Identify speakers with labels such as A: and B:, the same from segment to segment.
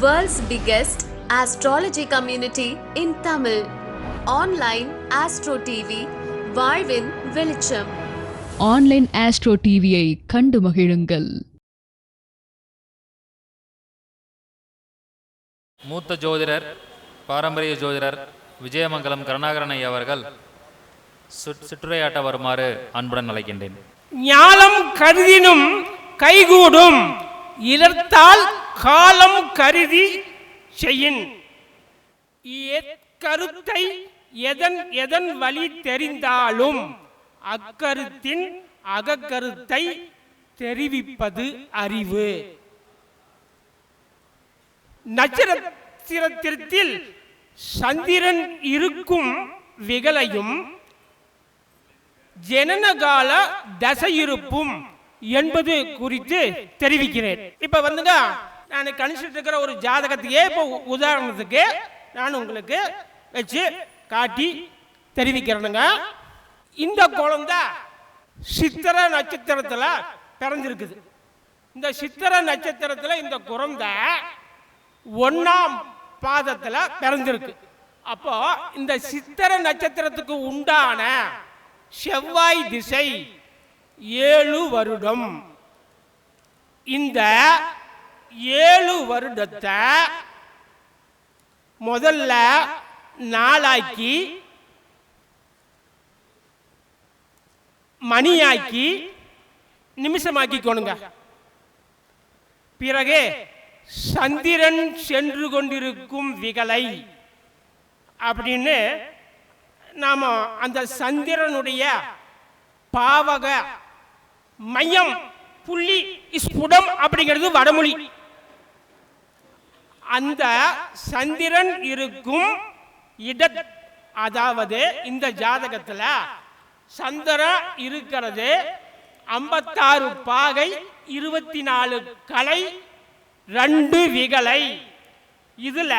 A: World's biggest astrology community in Tamil. Online Astro TV, வாழ்வின் வெளிச்சம்.
B: Online astro டிவியை கண்டு மகிழுங்கள்.
C: மூத்த ஜோதிடர் பாரம்பரிய ஜோதிடர் விஜயமங்கலம் கருணாகரன் அவர்கள் சுற்- சிற்றுரையாட்ட வருமாறு அன்புடன் அழைக்கின்றேன்.
D: ஞாலம் கருதினும் கைகூடும் இலர்த்தால் காலம் கருதி செய்யின். கருத்தை எதன் எதன் வழி தெரிந்தாலும் அக்கருத்தின் அகக்கருத்தை தெரிவிப்பது அறிவு. நட்சத்திரத்தில் சந்திரன் இருக்கும் விகலையும் ஜனனகால தசையிருப்பும் என்பது குறித்து தெரிவிக்கிறேன். இப்ப வந்துங்க நான் கணிச்சிட்டு இருக்கிற ஒரு ஜாதகத்தையே இப்போ உதாரணத்துக்கு நான் உங்களுக்கு வச்சு காட்டி தெரிவிக்கிறேனுங்க. இந்த குழந்தை சித்திர நட்சத்திரத்தில் பிறந்திருக்குது. இந்த சித்திர நட்சத்திரத்தில் இந்த குழந்தை ஒன்றாம் பாதத்தில் பிறந்திருக்கு. அப்போ இந்த சித்திர நட்சத்திரத்துக்கு உண்டான செவ்வாய் திசை ஏழு வருடம். இந்த ஏழு வருடத்தை முதல்ல நாளாக்கி மணியாக்கி நிமிஷமாக்கிக்கணுங்க. பிறகு சந்திரன் சென்று கொண்டிருக்கும் விகலை அப்படின்னு நாம அந்த சந்திரனுடைய பாவக மையம் புள்ளி ஸ்புடம் அப்படிங்கிறது வடமொழி. அந்த சந்திரன் இருக்கும் இட அதாவது இந்த ஜாதகத்தில் சந்திரன் இருக்கிறது ஐம்பத்தாறு பாகை இருபத்தி நாலு கலை ரெண்டு விகலை. இதில்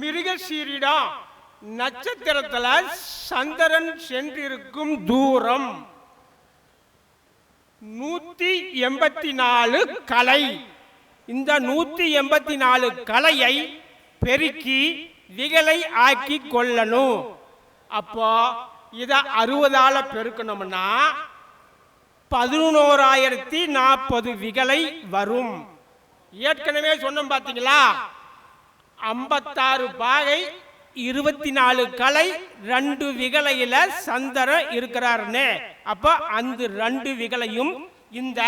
D: மிருகசீரிடம் நட்சத்திரத்தில் சந்திரன் சென்றிருக்கும் தூரம். நூத்தி எண்பத்தி நாலு கலை. இந்த நூத்தி எண்பத்தி நாலு கலையை பெருக்கி விகலை ஆக்கி கொள்ளணும். அப்போ இத அறுபதால பெருக்கணும்னா பதினோராயிரத்தி நாற்பது விகலை வரும். ஏற்கனவே சொன்னோம் பாத்தீங்களா? ஐம்பத்தாறு பாகை இருபத்தி நாலு கலை ரெண்டு விகலையில சந்தரம் இருக்கிறாருன்னு அப்ப அந்த ரெண்டு விகலையும் இந்த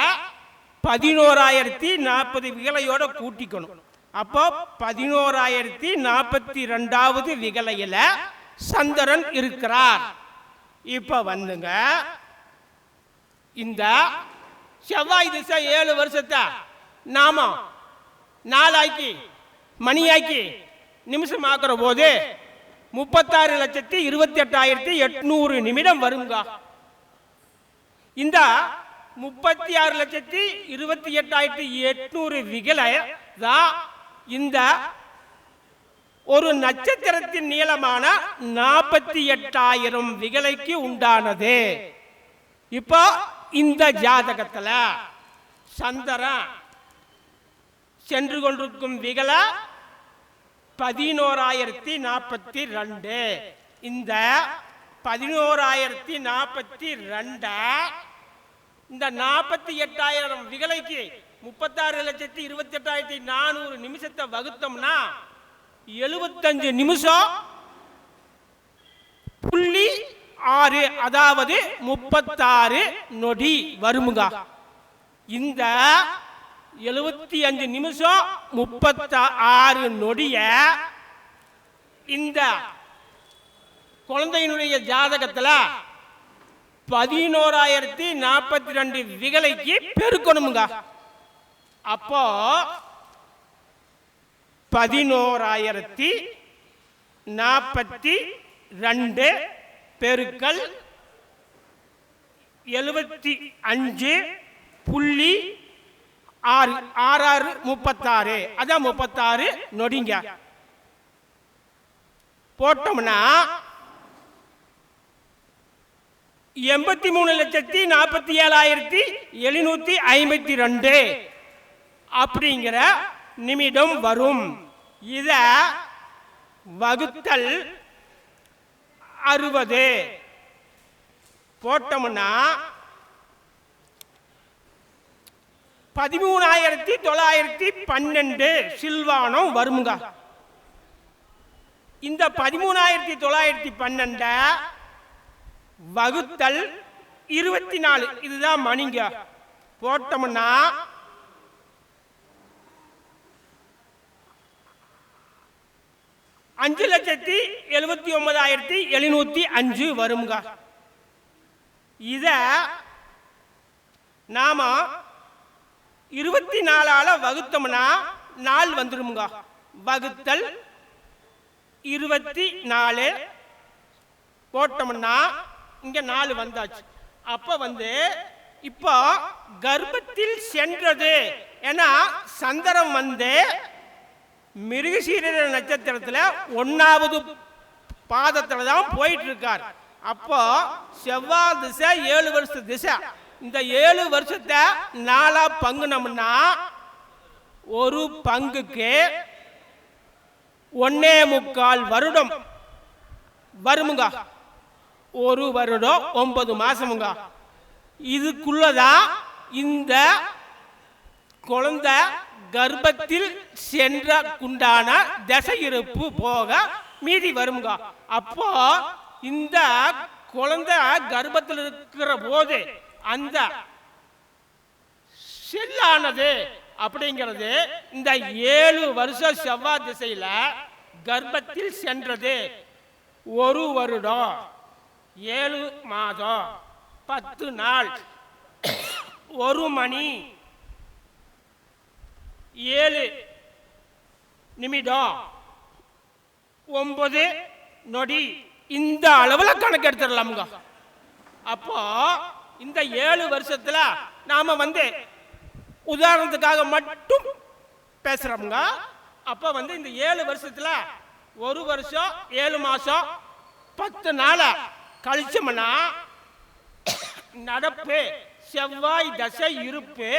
D: பதினோராயிரத்தி நாற்பது விகலையோட கூட்டிக்கணும். அப்போ பதினோராயிரத்தி நாற்பத்தி ரெண்டாவது விகலையில சந்திரன் இருக்கிறார். இப்ப வந்துங்க. இந்த செவ்வாய் திசை ஏழு வருஷத்தை? நாம நாளாக்கி மணியாக்கி நிமிஷம் ஆக்குற போது முப்பத்தாறு லட்சத்தி இருபத்தி எட்டாயிரத்தி எட்நூறு நிமிடம் வருங்க. இந்த முப்பத்தி ஆறு லட்சத்தி இருபத்தி எட்டாயிரத்தி எட்நூறு விகலை தான் இந்த ஒரு நட்சத்திரத்தின் நீளமான நாற்பத்தி எட்டாயிரம் விகலைக்கு உண்டானது. இப்போ இந்த ஜாதகத்தில் சந்திரன் சென்று கொண்டிருக்கும் விகலை பதினோராயிரத்தி நாற்பத்தி ரெண்டு இந்த பதினோராயிரத்தி நாற்பத்தி ரெண்டை இந்த நாற்பத்தி எட்டாயிரம் விகலைக்கு முப்பத்தாறு லட்சத்தி இருபத்தி எட்டாயிரத்தி நானூறு நிமிஷத்தை வகுத்தோம்னா எழுபத்தஞ்சு நிமிஷம் புள்ளி ஆறு அதாவது முப்பத்தாறு நொடி வருமுகா. இந்த எழுபத்தி அஞ்சு நிமிஷம் முப்பத்தி ஆறு நொடிய இந்த குழந்தையினுடைய ஜாதகத்துல பதினோராயிரத்தி நாற்பத்தி ரெண்டு விகலைக்கு பெருக்கணுமுங்க. அப்போ பதினோராயிரத்தி நாற்பத்தி ரெண்டு பெருக்கள் எழுபத்தி அஞ்சு புள்ளி ஆறு ஆறாறு முப்பத்தாறு. அதான் முப்பத்தாறு. நொடிங்க. போட்டோம்னா எண்பத்தி மூணு லட்சத்தி நாற்பத்தி ஏழாயிரத்தி எழுநூத்தி ஐம்பத்தி ரெண்டு. அப்படிங்கிற நிமிடம் வரும். இத வகுத்தல் அறுபது. போட்டோம்னா பதிமூணாயிரத்தி தொள்ளாயிரத்தி பன்னெண்டு சில்வானம் வருமுங்க இந்த பதிமூணாயிரத்தி தொள்ளாயிரத்தி பன்னெண்ட வகுத்தல் இருபத்தி நாலு. இதுதான் மணிங்க. போட்டோம்னா அஞ்சு லட்சத்தி எழுபத்தி ஒன்பதாயிரத்தி எழுநூத்தி அஞ்சு வருங்க இத நாம இருபத்தி நாலால வகுத்தோம்னா நாள் வந்துருமுங்க. வகுத்தல் இருபத்தி நாலு போட்டோம்னா இங்க நாலு வந்தாச்சு. அப்ப வந்து இப்போ கர்ப்பத்தில் சென்றது. ஏன்னா சந்திரம் வந்து மிருகசீரர நட்சத்திரத்தில் ஒன்னாவது பாதத்தில் தான் போயிட்டு இருக்கார். அப்போ செவ்வாய் திசை ஏழு வருஷ திசை. இந்த ஏழு வருஷத்தை நாலா பங்குனோம்னா ஒரு பங்குக்கு ஒன்னே முக்கால் வருடம் வருமுங்க. ஒரு வருடம் ஒன்பது மாசமுங்க. இதுக்குள்ளதான் இந்த குழந்தை கர்ப்பத்தில் சென்ற குண்டான தசை போக மீதி வருங்க அப்போ இந்த குழந்தை கர்ப்பத்தில் இருக்கிற போது அந்த செல்லானது அப்படிங்கிறது இந்த ஏழு வருஷம் செவ்வாய் திசையில கர்ப்பத்தில் சென்றது. ஒரு வருடம் ஏழு மாதம் பத்து நாள் ஒரு மணி ஏழு நிமிடம் ஒன்பது நொடி. இந்த அளவில் கணக்கு எடுத்துடலாமுங்க அப்போ இந்த ஏழு வருஷத்துல நாம வந்து உதாரணத்துக்காக மட்டும் பேசுறோம்ங்க. அப்ப வந்து இந்த ஏழு வருஷத்துல ஒரு வருஷம் ஏழு மாசம் பத்து நாள கழிச்சோம்னா நடப்பு செவ்வாய் தசை இருப்பு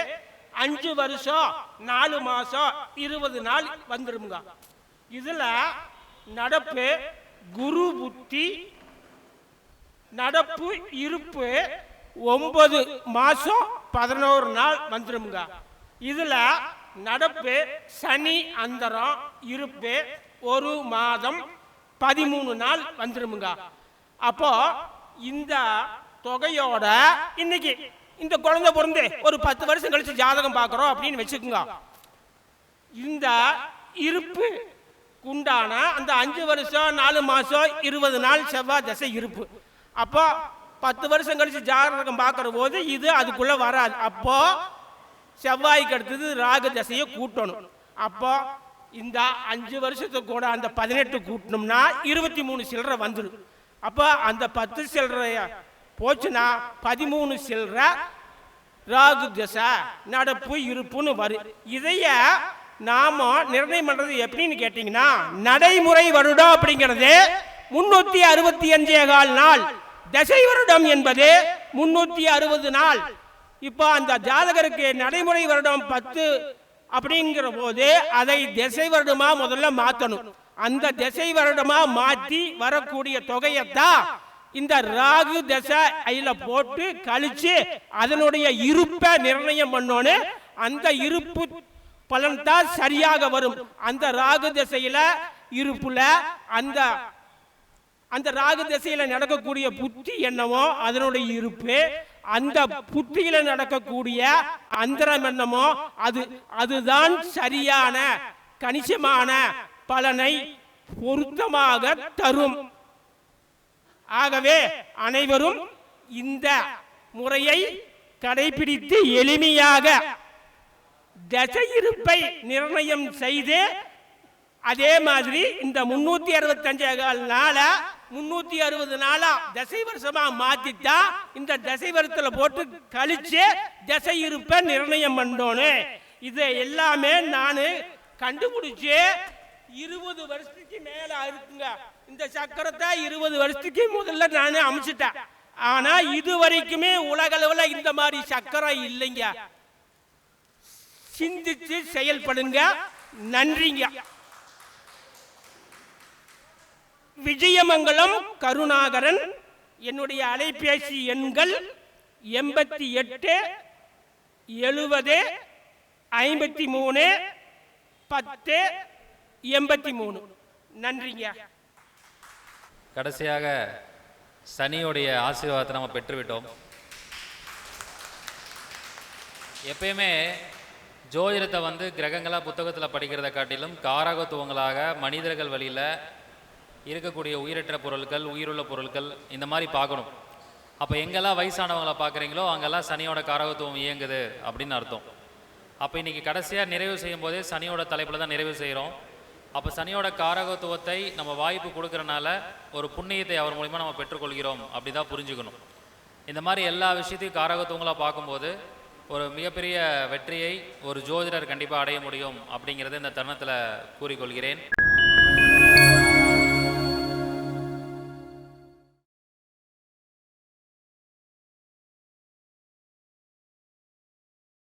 D: அஞ்சு வருஷம் நாலு மாசம் இருபது நாள் வந்துருமுங்க. இதுல நடப்பு குரு புத்தி நடப்பு இருப்பு ஒன்பது மாசம் பதினோரு நாள் வந்துருமுங்க. இதுல நடப்பு சனி அந்தரம் இருப்பு ஒரு மாதம் பதிமூணு நாள் வந்துடுமுங்க அப்போ இந்த தொகையோட இன்னைக்கு இந்த குழந்தை பிறந்து ஒரு பத்து வருஷம் கழிச்சு ஜாதகம் பார்க்குறோம் அப்படின்னு வச்சுக்கோங்க. இந்த இருப்பு குண்டான அந்த அஞ்சு வருஷம் நாலு மாசம் இருபது நாள் செவ்வாய் தசை இருப்பு. அப்போ பத்து வருஷம் கழிச்சு ஜாதகம் பார்க்குற போது இது அதுக்குள்ள வராது. அப்போ செவ்வாய்க்கு அடுத்தது ராகு தசையை கூட்டணும். அப்போ இந்த அஞ்சு வருஷத்துக்கு கூட அந்த பதினெட்டு கூட்டணும்னா இருபத்தி மூணு சில்லறை வந்துடும். அப்போ அந்த பத்து சில்லறைய போச்சுன்னா பதிமூணு சில்லறை ராகு தசை நடப்பு இருப்புன்னு வரும். இதைய நாம நிர்ணயம் பண்றது எப்படின்னு கேட்டீங்கன்னா நடைமுறை வருடம் அப்படிங்கிறது முன்னூத்தி அறுபத்தி அஞ்சே கால் நாள். தசை வருடம் என்பது முன்னூத்தி அறுபது நாள். இப்போ அந்த ஜாதகருக்கு நடைமுறை வருடம் பத்து அப்படிங்கிற போது அதை திசை வருடமா முதல்ல மாத்தணும். அந்த திசை வருடமா மாத்தி வரக்கூடிய தொகையத்தான் இந்த ராகு தசை போட்டு கழிச்சு அதனுடைய இருப்பை நிர்ணயம் பண்ணோன்னு அந்த இருப்பு பலன் தான் சரியாக வரும். அந்த ராகு திசையில இருப்புல அந்த அந்த ராகு திசையில நடக்கக்கூடிய புத்தி என்னவோ அதனுடைய இருப்பு அந்த புத்தியில நடக்கக்கூடிய அந்தரம் என்னமோ அது அதுதான் சரியான கணிசமான பலனை பொருத்தமாக தரும். ஆகவே அனைவரும் இந்த முறையை கடைபிடித்து எளிமையாக தசையிருப்பை நிர்ணயம் செய்து அதே மாதிரி இந்த முன்னூத்தி அறுபத்தஞ்சு நாள முன்னூத்தி அறுபது நாளா தசை வருஷமா மாத்திட்டா இந்த தசை வருஷத்துல போட்டு கழிச்சு தசை இருப்பை நிர்ணயம் பண்ணோன்னு இது எல்லாமே நான் கண்டுபிடிச்சு இருபது வருஷத்துக்கு மேல இருக்குங்க இந்த சக்கரத்தை இருபது வருஷத்துக்கு முதல்ல நான் அமைச்சிட்டேன். ஆனா இது வரைக்குமே உலகளவில் இந்த மாதிரி சக்கரம் இல்லைங்க. சிந்திச்சு செயல்படுங்க. நன்றிங்க. விஜயமங்கலம் கருணாகரன் என்னுடைய அலைபேசி எண்கள் எண்பத்தி எட்டு எழுபது ஐம்பத்தி மூணு பத்து எண்பத்தி மூணு. நன்றிங்க.
C: கடைசியாக சனியுடைய ஆசீர்வாதத்தை நம்ம பெற்றுவிட்டோம். எப்பயுமே ஜோதிடத்தை வந்து கிரகங்களாக புத்தகத்தில் படிக்கிறத காட்டிலும் காரகத்துவங்களாக மனிதர்கள் வழியில் இருக்கக்கூடிய உயிரற்ற பொருட்கள் உயிருள்ள பொருட்கள் இந்த மாதிரி பார்க்கணும். அப்போ எங்கெல்லாம் வயசானவங்களை பார்க்குறீங்களோ அங்கெல்லாம் சனியோட காரகத்துவம் இயங்குது அப்படின்னு அர்த்தம். அப்போ இன்றைக்கி கடைசியாக நிறைவு செய்யும் போதே சனியோட தலைப்பில் தான் நிறைவு செய்கிறோம் அப்போ சனியோட காரகத்துவத்தை நம்ம வாய்ப்பு கொடுக்குறனால ஒரு புண்ணியத்தை அவர் மூலிமா நம்ம பெற்றுக்கொள்கிறோம் அப்படி தான் புரிஞ்சுக்கணும். இந்த மாதிரி எல்லா விஷயத்தையும் காரகத்துவங்களாக பார்க்கும்போது ஒரு மிகப்பெரிய வெற்றியை ஒரு ஜோதிடர் கண்டிப்பாக அடைய முடியும் அப்படிங்கிறத இந்த தருணத்தில் கூறிக்கொள்கிறேன்.